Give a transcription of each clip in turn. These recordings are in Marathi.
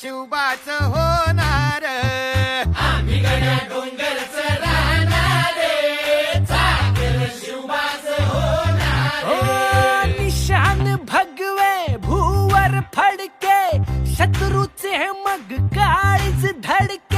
शिवबाच होणार. आम्ही गड्या डोंगरच राहणार चाकर शिवबाच होणार निशान भगवे भूवर फडके शत्रूचे मग काळीच धडके.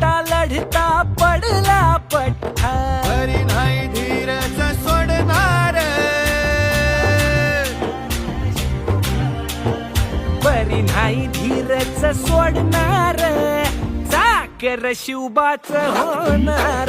लढता लढता पडला पठ्ठा. हरी नाही धीरच सोडणार. बरी नाही धीरच सोडणार. चाकर शिवबाच होणार.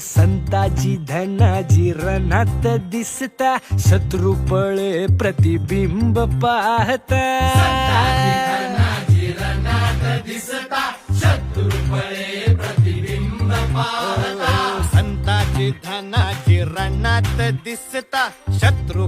संताजी धनाजी रणात दिसता. शत्रू पळे प्रतिबिंब पाहता. संताची धनाची रणात दिसता. शत्रू